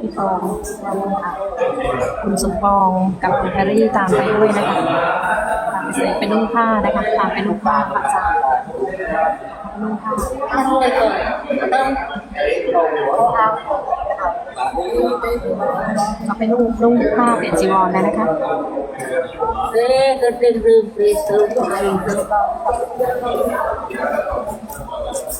พี่ปองวันนี้ค่ะคุณสมปองกับคุณแพรรี่ตามไปด้วยนะคะตามไปเสร็จเป็นนุ่งผ้านะคะตามไปนุ่งผ้าพระอาจารย์นุ่งผ้า ăn rồi rồi tâm ก็ไปนุ่งนุ่งผ้าเปลี่ยนจีวรแล้วนะคะ thế cái tên rừng thì sớm của mình sớm เ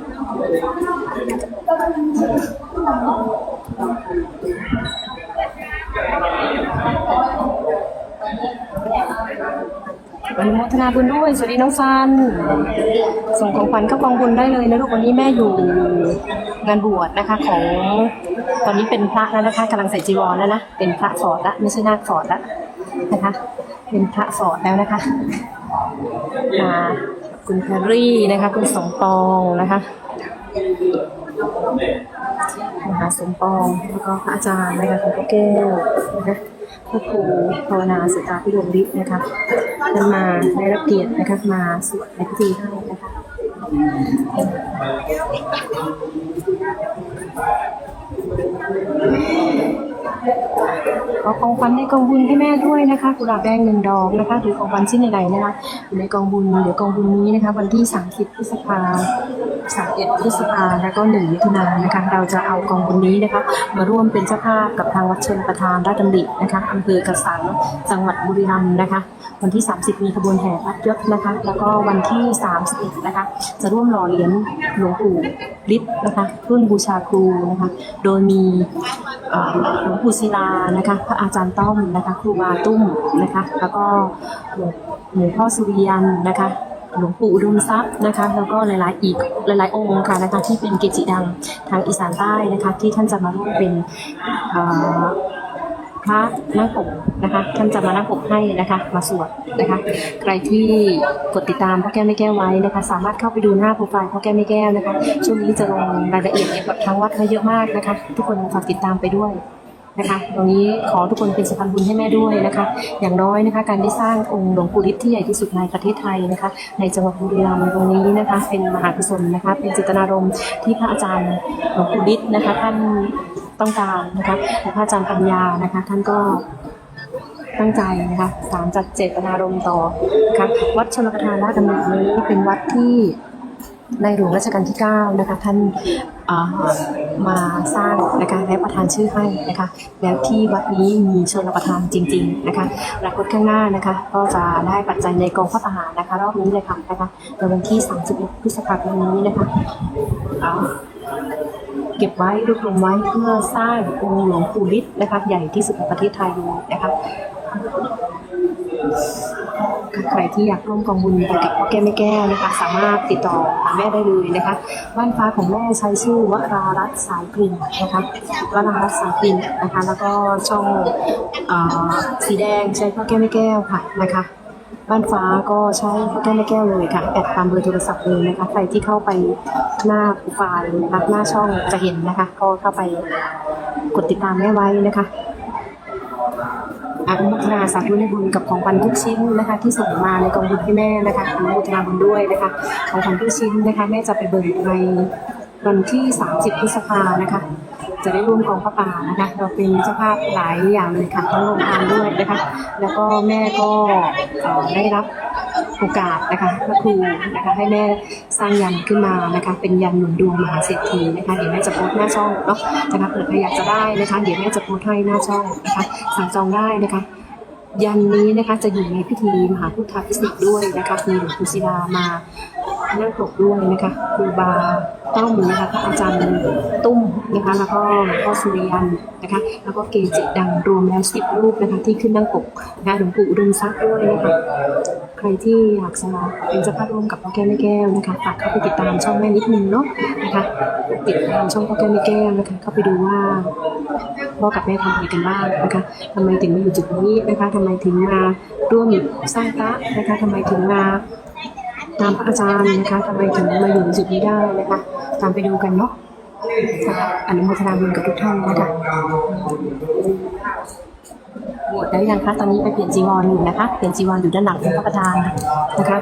นุโมทนาบุญด้วยสวัสดีน้องฟัน ส่งของขวัญเข้ากองบุญได้เลยนะลูกวันนี้แม่อยู่งานบวชนะคะของตอนนี้เป็นพระแล้วนะคะกำลังใส่จีวรแล้วนะเป็นพระสอดละไม่ใช่นาคสอดละนะคะ เป็นพระสอดแล้วนะคะมาคุณแพรรี่นะคะ คุณสองปองนะคะมหาสมปองแล้วก็พระอาจารย์นะคะคุณพ่อแก้วนะคะ พระครูภาวนาสุตาพิรมฤทธิ์นะคะท่านมาได้รับเกียรตินะคะมาสวดในพิธีให้นะคะ ขอของขวัญในกองบุญให้แม่ด้วยนะคะกุหลาบแดงหนึ่งดอกนะคะหรือของขวัญชิ้นใดๆนะคะอยู่ในกองบุญเดี๋ยวกองบุญนี้นะคะ วันที่ 30 พฤษภา31พฤษภาแล้วก็1มิถุนายนนะคะ เราจะเอากองบุญนี้นะคะ มาร่วมเป็นเจ้าภาพกับทางวัดเชิญประธานราชดำรินะคะอำเภอกระสังจังหวัดบุรีรัมย์นะคะ วันที่ 30 มีขบวนแห่พัดยศนะคะ แล้วก็วันที่ 31 นะคะ จะร่วมหล่อเหรียญหลวงปู่ฤทธิ์นะคะรุ่นบูชาครูนะคะ โดยมีหลวงปู่ศิลานะคะพระอาจารย์ต้อมนะคะครูบาตุ้มนะคะ แล้วก็หลวงพ่อสุริยันนะคะหลวงปู่อุดมทรัพย์นะคะ แล้วก็หลายๆอีกหลายๆองค์ค่ะนะคะที่เป็นเกจิดังทางอีสานใต้นะคะ ที่ท่านจะมาร่วมเป็น พระนั่งปกนะคะท่านจะมานั่งปกให้นะคะ มาสวดนะคะ ใครที่กดติดตามพ่อแก้วไม่แก้วไว้นะคะ สามารถเข้าไปดูหน้าโปรไฟล์พ่อแก้วไม่แก้วนะคะ ช่วงนี้จะลงรายละเอียดเกี่ยวกับทางวัดไว้เยอะมากนะคะ ทุกคนฝากติดตามไปด้วยนะคะตรงนี้ขอทุกคนเป็นสะพานบุญให้แม่ด้วยนะคะ อย่างน้อยนะคะ การได้สร้างองค์หลวงปู่ฤทธิ์ที่ใหญ่ที่สุดในประเทศไทยนะคะ ในจังหวัดบุรีรัมย์ตรงนี้นะคะ เป็นมหากุศลนะคะ เป็นเจตนารมณ์ที่พระอาจารย์หลวงปู่ฤทธิ์นะคะ ท่าน ต้องการนะคะและพระอาจารย์ปัญญานะคะ ท่านก็ตั้งใจนะคะสารจัดเจตนารมณ์ต่อนะคะวัดชลประทานราชดำเนินนี้เป็นวัดที่ ในหลวงรัชกาลที่9นะคะท่านามาสร้างนะคะและประทานชื่อให้นะคะแล้วที่วัดนี้มีชลประทานจริง ๆนะคะอนาคตข้างหน้านะคะก็จะได้ปัจจัยในกองพระทหารนะคะรอบนี้เลยค่ะนะคะในวันที่ 31 พฤษภาคมนี้นะคะเก็บไว้รวบรวมไว้เพื่อสร้างองค์หลวงปู่ฤทธิ์นะคะใหญ่ที่สุดในประเทศไทยเลยนะคะ ใครที่อยากร่วมกองบุญไปกับพ่อแก้วแม่แก้วนะคะ สามารถติดต่อหาแม่ได้เลยนะคะบ้านฟ้าของแม่ใช้ชื่อวรารัตสายกลิ่นนะคะวรารัตสายกลิ่นนะคะ แล้วก็ช่องอสีแดงใช้พ่อแก้วแม่แก้วค่ะนะคะบ้านฟ้าก็ใช้พ่อแก้วแม่แก้วเลยค่ะแอดตามเบอร์โทรศัพท์เลยนะคะใครที่เข้าไปหน้าโปรไฟล์นะคะหน้าช่องจะเห็นนะคะ ก็เข้าไปกดติดตามแม่ไว้นะคะ อนุโมทนาสาธุในบุญกับของขวัญทุกชิ้นนะคะที่ส่งมาในกองบุญให้แม่นะคะอนุโมทนาบุญด้วยนะคะของขวัญทุกชิ้นนะคะแม่จะไปเบิกในวันที่ 30 พฤษภานะคะ จะได้ร่วมกองพระป่านะคะ เราเป็นเจ้าภาพหลายอย่างเลยค่ะทั้งโรงทานด้วยนะคะ แล้วก็แม่ก็ได้รับ โอกาสนะคะพระครูนะคะให้แม่สร้างยันขึ้นมานะคะเป็นยันหนุนดวงมหาเศรษฐีนะคะเดี๋ยวแม่จะโพสต์หน้าช่องเนาะนะคะเผื่อใครอยากจะได้นะคะเดี๋ยวแม่จะโพสต์ให้หน้าช่องนะคะสั่งจองได้นะคะ ยันนี้นะคะจะอยู่ในพิธีมหาพุทธพิเศษกด้วยนะคะมีหลวงปู่ศิลามานั่งปกด้วยนะคะครูบาต้อมนะคะพระอาจารย์ตุ้มนะคะแล้วก็พ่อสุริยันนะคะ แล้วก็เกจิดังรวมแล้วสิบรูปนะคะที่ขึ้นนั่งปกนะคะหลวงปู่อุดมทรัพย์ด้วยนะคะใครที่อยากจะเป็นเจ้าภาพร่วมกับพ่อแก้วแม่แก้วนะคะฝากเข้าไปติดตามช่องแม่นิดนึงเนาะนะคะติดตามช่องพ่อแก้วแม่แก้วนะคะเข้าไปดูว่า พ่อกับแม่ทำอะไรกันบ้างนะคะทำไมถึงมาอยู่จุดนี้นะคะทำไมถึงมาร่วมสร้างพระนะคะทำไมถึงมาตามพระอาจารย์นะคะทำไมถึงมาอยู่จุดนี้ได้นะคะ ตามไปดูกันเนาะอนุโมทนาบุญกับทุกท่านนะคะบวชแล้วยังคะตอนนี้ไปเปลี่ยนจีวรอยู่นะคะ เปลี่ยนจีวรอยู่ด้านหลังพระประธานนะคะ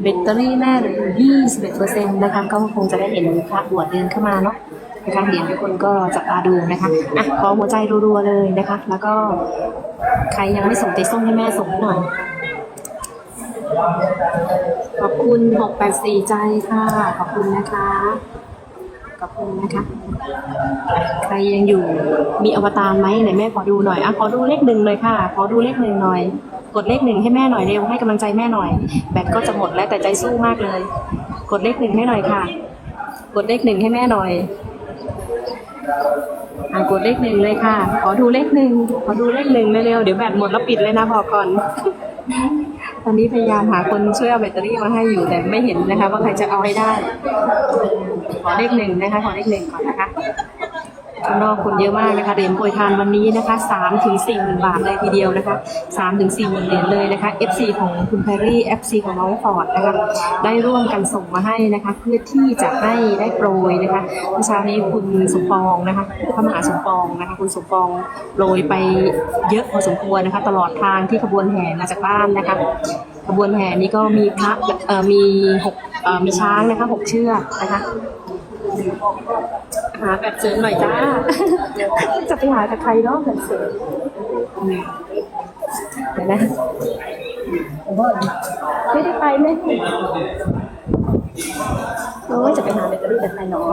แบตเตอรี่แม่เหลืออยู่21%นะคะ ก็คงจะได้เห็นพระบวชเดินเข้ามาเนาะ นะคะเดี๋ยวทุกคนก็จับตาดูนะคะอะขอหัวใจรัวๆเลยนะคะ แล้วก็ใครยังไม่ส่งเตส้มให้แม่ส่งให้หน่อยขอบคุณ 684 ใจค่ะ ขอบคุณนะคะ ขอบคุณนะคะ ใครยังอยู่ มีอวตารไหมไหนแม่ขอดูหน่อย อะ ขอดูเลขหนึ่งเลยค่ะ ขอดูเลขหนึ่งหน่อย กดเลขหนึ่งให้แม่หน่อยเร็ว ให้กำลังใจแม่หน่อย แบตก็จะหมดแล้วแต่ใจสู้มากเลย กดเลขหนึ่งให้หน่อยค่ะ กดเลขหนึ่งให้แม่หน่อย อะกดเลขหนึ่งเลยค่ะ ขอดูเลขหนึ่ง ขอดูเลขหนึ่งเร็วๆ เดี๋ยวแบตหมดแล้วปิดเลยนะพอก่อน ตอนนี้พยายามหาคนช่วยเอาแบตเตอรี่มาให้อยู่แต่ไม่เห็นนะคะ ว่าใครจะเอาให้ได้ ขอเลขหนึ่งนะคะ ขอเลขหนึ่งก่อนนะคะ ข้างนอกคนเยอะมากนะคะเหรียญโปรยทานวันนี้นะคะสามถึงสี่หมื่นบาทเลยทีเดียวนะคะสามถึงสี่หมื่นเหรียญเลยนะคะ FC ของคุณแพรรี่ FC ของน้องฟอร์ดนะคะได้ร่วมกันส่งมาให้นะคะเพื่อที่จะให้ได้โปรยนะคะเมื่อเช้านี้คุณสมปองนะคะพระมหาสมปองนะคะคุณสมปองโปรยไปเยอะพอสมควรนะคะ ตลอดทางที่ขบวนแห่มาจากบ้านนะคะขบวนแห่นี้ก็มีพระมีหกมีช้างนะคะหกเชือกนะคะ หาแบบเสริมหน่อยจ้า จะไปหากับใครเนาะแบบเสริมอืมเดี๋ยวนะไม่ได้ไปไหมโอ้ยจะไปหาแบตเตอรี่แบบไหนเนาะ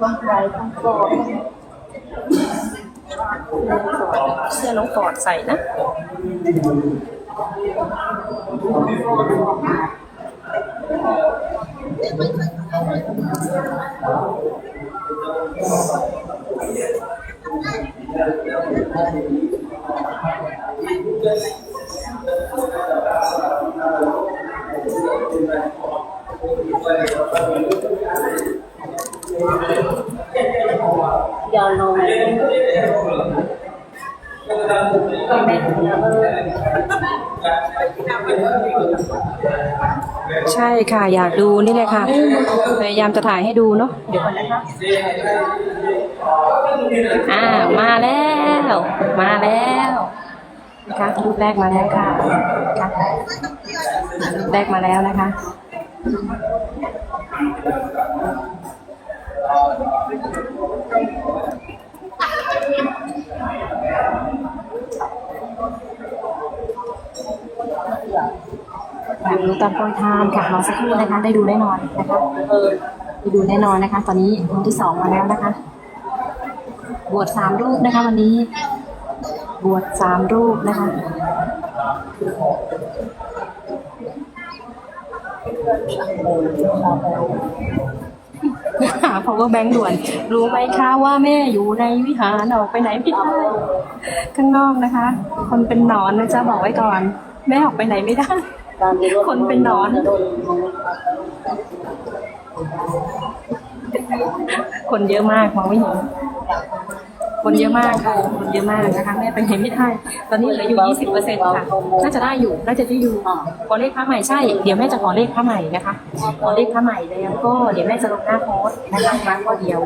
ต้องไปต้องฟอร์ดเสื้อน้องฟอร์ดใส่นะอ ยาลง ใช่ค่ะ อยากดูนี่เลยค่ะ พยายามจะถ่ายให้ดูเนาะเดี๋ยวก่อนนะคะอ่ามาแล้ว มาแล้วนะคะรูปแรกมาแล้วค่ะรูปแรกมาแล้วนะคะ ดูตอนโปรยทานค่ะรอสักครู่นะคะ ได้ดูแน่นอนนะคะได้ดูแน่นอนนะคะ ตอนนี้วันที่สองมาแล้วนะคะ บวชสามรูปนะคะ วันนี้ บวชสามรูปนะคะหา power bank ด่วน รู้ไหมคะว่าแม่อยู่ในวิหารออกไปไหนไม่ได้ข้างนอกนะคะ คนเป็นหนอนนะจ๊ะบอกไว้ก่อน แม่ออกไปไหนไม่ได้ คนเป็นหนอน คนเยอะมากมองไม่เห็น คนเยอะมากค่ะ คนเยอะมากนะคะ แม่ไปไหนไม่ได้ ตอนนี้เหลืออยู่20เปอร์เซ็นต์ค่ะ น่าจะได้อยู่ น่าจะได้อยู่ขอเลขพระใหม่ใช่ เดี๋ยวแม่จะขอเลขพระใหม่นะคะ ขอเลขพระใหม่แล้วก็เดี๋ยวแม่จะลงหน้าโพสต์นะคะแล้วก็เดี๋ยว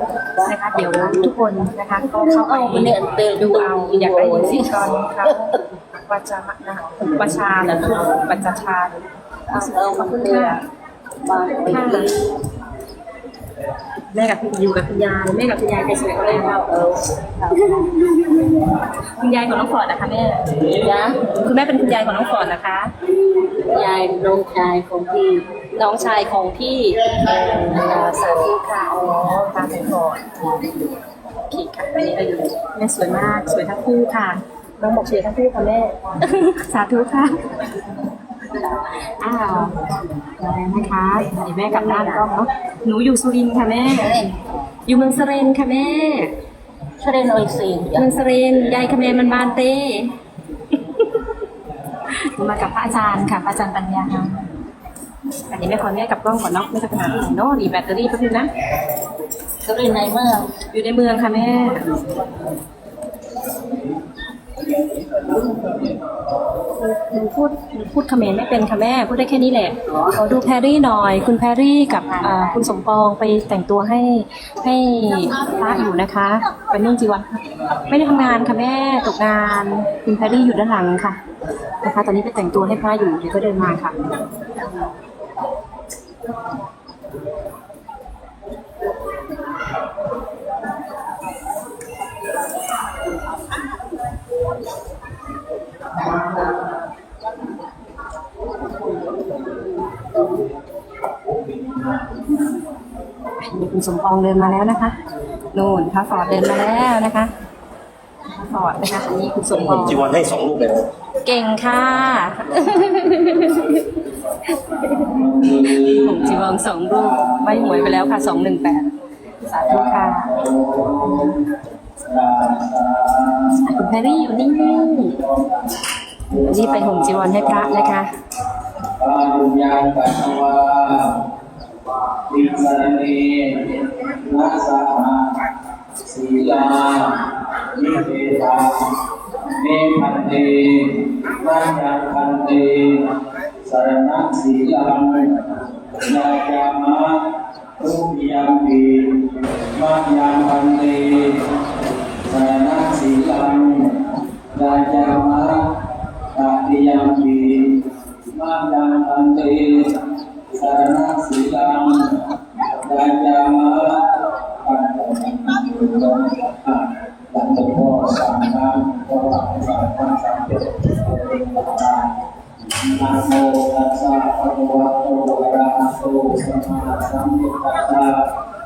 นะคะ เดี๋ยวทุกคนนะคะ ก็เข้าไปดูเอาอยากได้ยินเสียงตอนเขา วัชระนะคะวัชชาหรือวัชชาขอบคุณค่ะมาไปดีแม่กับอยู่กับคุณยายแม่กับคุณยายใครสวยกว่ากันเออคุณยายของน้องฟอร์ดนะคะแม่จ้ะคุณแม่เป็นคุณยายของน้องฟอร์ดนะคะ ยายน้องชายของพี่น้องชายของพี่สาธุค่ะอ๋อตาเป็นฟอร์ดโอเคค่ะนนี้ก็อยู่แม่สวยมากสวยทั้งคู่ค่ะ น้องบอกสวยทั้งคู่ค่ะแม่ สาธุค่ะ อ้าวแล้วนะคะเดี๋ยวแม่กลับด้านกล้องเนาะหนูอยู่สุรินทร์ค่ะแม่ อยู่เมืองสเรนค่ะแม่ชาเรนโอยซีเมืองสเรนยายคเมนมันบานเต้มากับพระอาจารย์ค่ะพระอาจารย์ปัญญาอันนี้แม่ขอแม่กลับกล้องก่อนเนาะไม่จะไปหาที่ไหนเนาะดีแบตเตอรี่แป๊บนึงนะสุรินทร์ในเมืองอยู่ในเมืองค่ะแม่ หนูพูดพูดเขมรไม่เป็นค่ะแม่พูดได้แค่นี้แหละขอดูแพรรี่หน่อย คุณแพรรี่กับคุณสมปองไปแต่งตัวให้ให้พระอยู่นะคะไปนุ่งจีวรไม่ได้ทำงานค่ะแม่ตกงาน คุณแพรรี่อยู่ด้านหลังค่ะนะคะ ตอนนี้ไปแต่งตัวให้พระอยู่เดี๋ยวก็เดินมาค่ะ คุณสมปองเดินมาแล้วนะคะนู่นพระฟอร์ดเดินมาแล้วนะคะพระฟอร์ดนะคะอันนี้คุณสมปผอมงจีวรให้สองลูกเลยนะเก่งค่ะผมจีวองสองรูปไม่หวยไปแล้วค่ะสองหนึ่งแปดสาธุค่ะคุณแพรรี่อยู่นี่วันนี้ไปห่มจีวรให้พระนะคะปารุญญาปัสสวา ติสรเนนัสสะศีลานิเทตาเนพันเตนัจจังพันเตสรณะศีลังยายามะทุติยัมปีมัจยังพันเตสรณะศีลังยายามะตติยัมปีมายังพันเต สารณสีลังยายามะปันโตปันโตปันโตพ่อสามครั้งพ่อสามครั้งสามเจ็ดนะโมตัสสะภะคะวะโตอะระหะโตสัมมาสัมพุทธัสสะ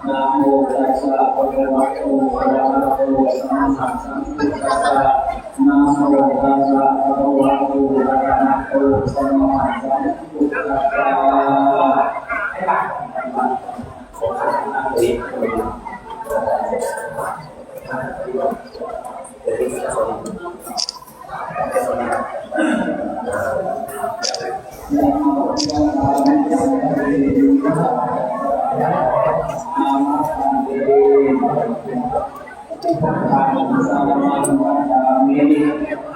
นะโมตัสสะภะคะวะโตอะระหะโตสัมมาสัมพุทธัสสะนะโมตัสสะภะคะวะโตอะระหะโตสัมมาสัมพุทธัส ธร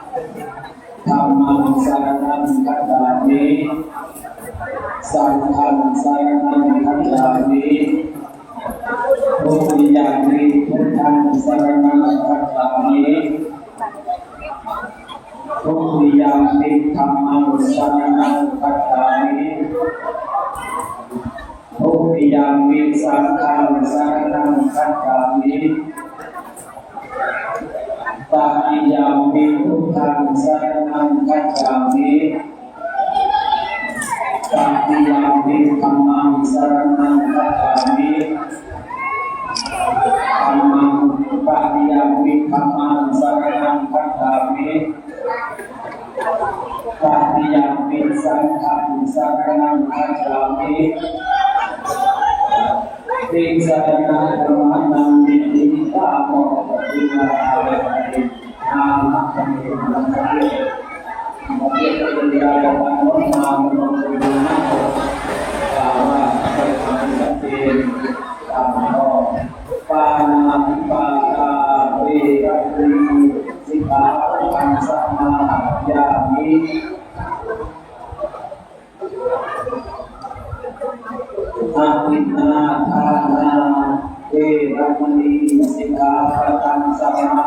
พุทธังสรณังคัจฉามิปะอิยามิธัมมัามิอาทิตนาทานาเวรมณีสิกาตังสมาธิยา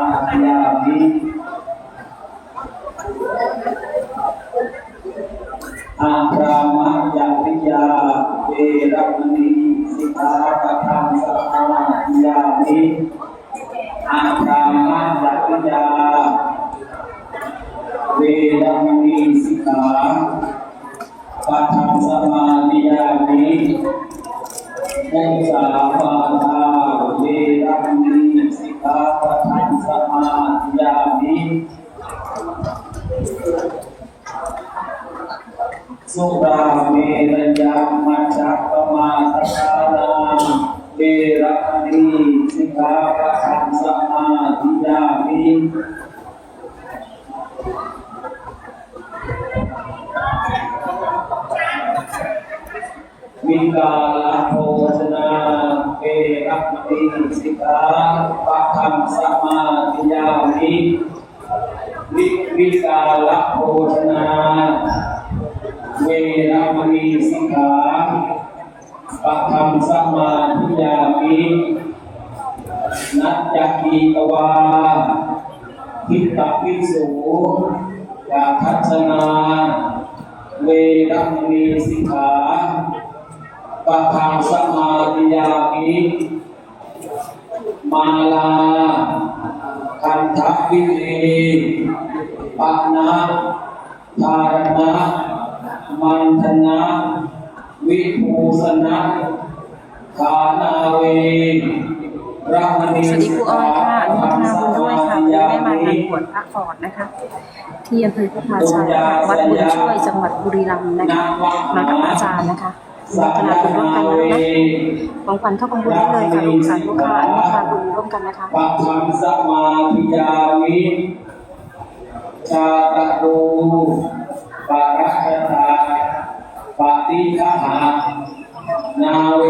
มุสาปาทาเวรมณีสิกขาปะทังสมาธิยามิสุราเมรยามัจจปมาทฐานาเวรมณีสิกขาปะทังสมาธิยามิวิกาล ติสิกขาปะทังสมาธิยามิวิวิกาลโภชนาเวรมณีสิกขาปะทังสมาธิยามินัจจคีตวาทิฏฐพิสูยาทัศนาเวรมณีสิกขาปะทังสมาธิยามิ มาลาคันทวิเลปะนะธารณะมันธนะวิภูสนะฐานาเวรมณีสวัสดีครูอ้อยค่ะอนุโมทนาบุญด้วยค่ะวันนี้ได้มางานบวชพระฟอดนะคะ ที่อำเภอพระพาชัยวัดบุญช่วยจังหวัดบุรีรัมย์นะคะ มากับอาจารย์นะคะ อนุโมทนาบุญร่วมกันนะคะของขวัญเข้ากองบุญได้เลยค่ะลูกสาธุค่ะอนุโมทนาบุญร่วมกันนะคะปะทังสมาธิยามิชาตะโรปะรัชตาปฏิฆหานาเว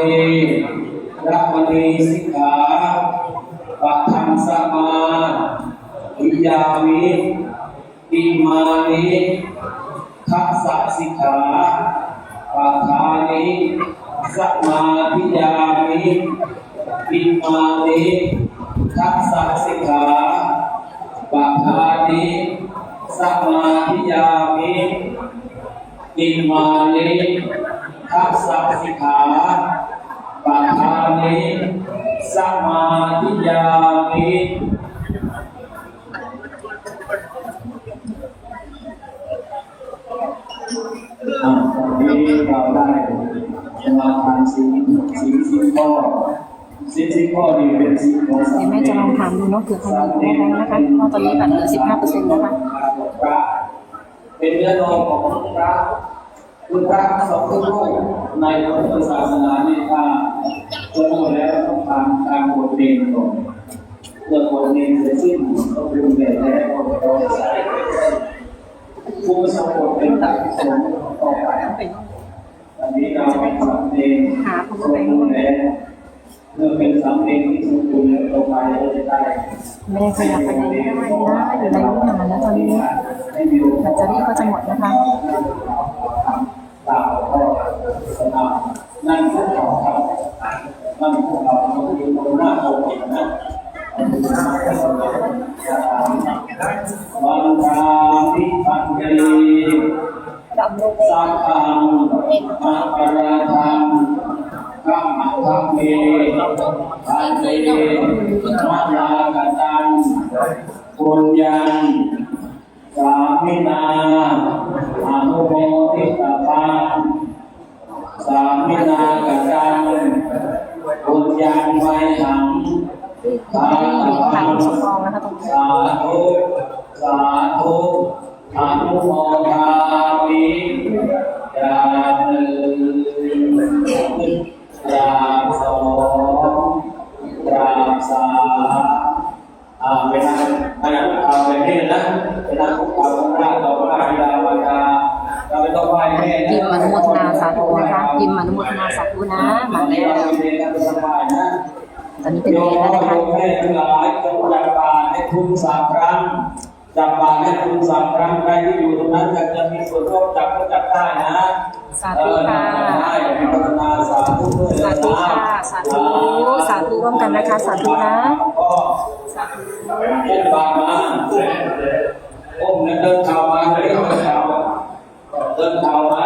รัมณีสิกขาปะทังสมาธิยามิอิมานิทัสสะสิกขา ปะทานิสัมาธิยามิอิมานิทัสสะสิกขาปะทานิสัมาธิยามิอิมานิทัสสะสิกขาปะทานิสัมาธิยามิอ่าตอนนี้เราได้ มาทานสิ่งสิ่งสิ่งข้อสิ่งสิ่งข้อนี้เป็นสิ่งของสัตเดี๋ยวแม่จะลองถามดูเนาะเผื่อใครมีโปรแกรมนะคะเพราะตอนนี้บัตรเหลือ15เปอร์เซ็นต์นะคะเป็นเนื้อนองของพระคือพระสองรูปในพระพุทธศาสนาเนี่ยถ้าคนหมดแล้วต้องทำการบวชเนรก่อนเมื่อบวชเนเสร็จสิ้นก็เป็นแบบแล้วก็ต้องใส่ผู้สมบูรณ์เป็นตักสงต่อไปอันนี้เรา เป็นสามเณรหาผมก็ไปรณ์แล้วเมื่อเป็นสามเณรที่สมบูรณ์แล้วต่อไปเราจะได้ไม่ขยับไปไหนไม่ได้นะอยู่ในวิหารแล้วตอนนี้แบตเตอรี่ก็จะหมดนะคะนั่นพวกเราครับนั่นพวกเราเราอยู่ตรงหน้าเราเองนะวันทามิพันเต สัพพังอัปราทังกัมมะทัมเมพันเตมาลากตังปุญญังสามินาอนุโมทิตาปานสามินากตังบุญยังไวหังทาไม่ได้หังสำรองนะคะตรงนี้สาธุสาธุอนุโมท ตอนนี้เป็นโยมรแล้วนะคะโยมแม่ทั้งหลายจงจับบาตรให้คุณสามครั้งจับบาตรให้คุณสามครั้งใครที่อยู่ตรงนั้นอยากจะมีส่วนร่วมจับก็จับได้นะสาธุค่ะเออได้อนุโมทนาสาธุสาธุค่ะสาธุสาธุร่วมกันนะคะสาธุนะก็สาธุอุ้มบามาอุ้มเดินเท้ามาเดินเท้าเดินเท้ามา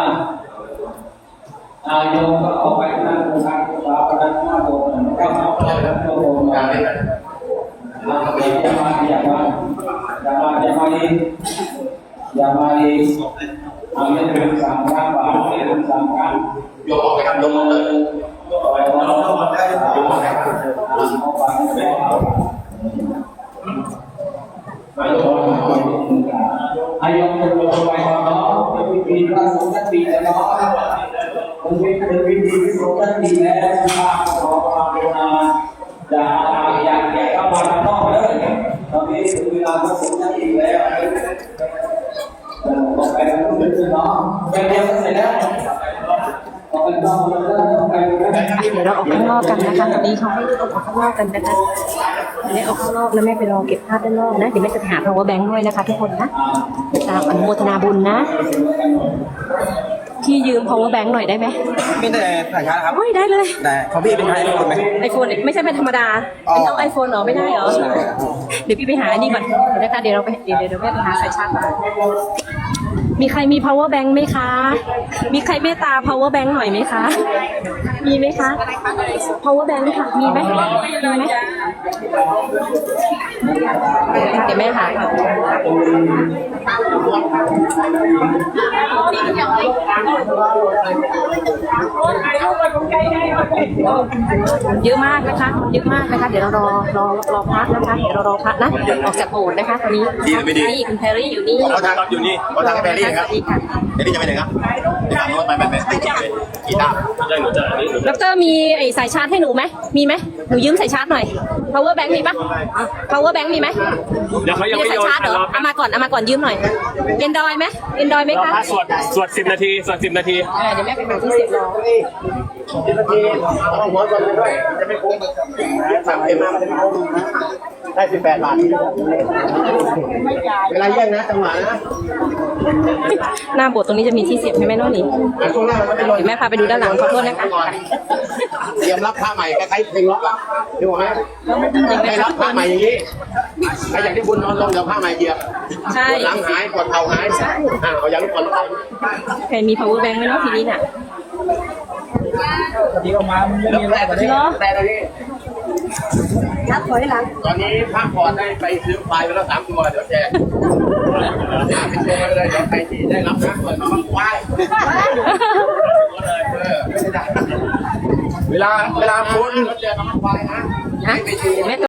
อายงก็เอาไปนั่งตรงกลาง ตรงกลาประดันหน้าโบสถ์ก็เอาไปนั่งโบสถ์กันมาอย่ามาอย่ามาอย่ามาอย่ามาอีอย่ามาอีกเอาไม่ถึงสามครั้งบาทไม่ถึงสามครั้งโยมออกไปครับโยมออกเลยเรา โยมออกได้โยมออกได้ครับ เอาไปไม่เอา มาโยมออกเลย อายกเป็นลงไปเนาะเป็นวิธีพระสงฆ์ท่านดีแล้วเนาะเป็นวิธีเป็นวิธีพระสงฆ์ท่านดีแล้วข้าขอความกรุณาอย่าอย่าอย่าเข้ามาข้างนอกเลยตอนนี้ถึงเวลาพระสงฆ์ท่านดีแล้วออกไปทางนู้นเนาะไปเดียวก็เสร็จแล้ว ออกไปนอกแล้วก็ไปไปยวเราออกข้างนอกกันนะคะตอนนี้เขาให้ออกข้างนอกกันนะคะเดี๋ยวแม่ออกข้างนอกแล้วแม่ไปรอเก็บภาพด้านนอกนะ เดี๋ยวแม่จะไปหา power bank ด้วยนะคะ ทุกคนนะตามอนุโมทนาบุญนะที่ยืม power bank หน่อยได้ไหมมีแต่สายชาร์จครับ เฮ้ยได้เลย แต่ของพี่เป็นไทยไอโฟนไหมไอโฟนไม่ใช่เป็นธรรมดาอ๋อเป็นต้องไอโฟนเหรอไม่ได้เหรอใช่ครับเดี๋ยวพี่ไปหาอันนี้ก่อนเดี๋ยวนะคะเดี๋ยวเราไปเดี๋ยวเดี๋ยวเดี๋ยวแม่ไปหาสายชาร์จก่อนมีใครมี power bank ไหมคะ มีใครเมตตา power bank หน่อยไหมคะ มีไหมคะ power bank ค่ะ มีไหมมีไหมเดี๋ยวแม่หาก่อนเยอะมากนะคะ เยอะมากนะคะ เดี๋ยวเรารอรอรอพักนะคะ เดี๋ยวเรารอพักนะ ออกจากโบสถ์นะคะตอนนี้ดีหรือไม่ดี นี่คุณแพรรี่อยู่นี่ เขาทางอยู่นี่เขาทางแพรรี่ครับสวัสดีค่ะแพรรี่จะไปไหนครับไปทางโน้นไปไปไปติดเลยกีตาร์ได้หนูจะอันนี้ดรมีไอ้สายชาร์จให้หนูไหม มีไหม หนูยืมสายชาร์จหน่อย power bank มีปะ power bank มีไหมเดี๋ยวเขายังมีไม่สายโยนชาร์จเหรอรอ เอามาก่อน เอามาก่อนยืมหน่อย Android ไหม Android ไหมรอคะพระสวดสวดสิบนาทีสวดสิบนาทีอ่าเดี๋ยวแม่ไปหาที่เสียบรอสิบนาทีเอาหัวก่อนเลยด้วยจะไม่คุ้มสั่งเอ็มมาได้สิบแปดบาท เวลาแย่งนะจังหวะนะหน้าโบสถ์ตรงนี้จะมีที่เสียบให้แม่น้องหนิงช่วงหน้ามันไม่เป็นรอยเดี๋ยวแม่พาไปดูด้านหลังขอโทษนะคะเตรียมรับผ้าใหม่คล้ายๆเพลงล็อกอะดูไหมใครรับผ้าใหม่อย่างนี้ใครอยากที่บุญนอนลงเดี๋ยวผ้าใหม่เหยียบใช่ปวดหลังหายปวดเข่าหายอ่าเอาอย่างนี้ก่อนไปใครมี power bank ไหมเนาะทีนี้น่ะ ดีออกมามันไม่มีอะไรกว่านี้เนาะแต่ตอนนี้นับถอยหลัง ตอนนี้ภาคพอร์ตได้ไปซื้อไฟล์ไปแล้วสามตัวเดี๋ยวแจกเป็นตัวเลยเดี๋ยวใครที่ได้รับนะเปิดมาบังควายเวลาเวลาคุณเจอมาบังควายนะฮะเดี๋ยวแม่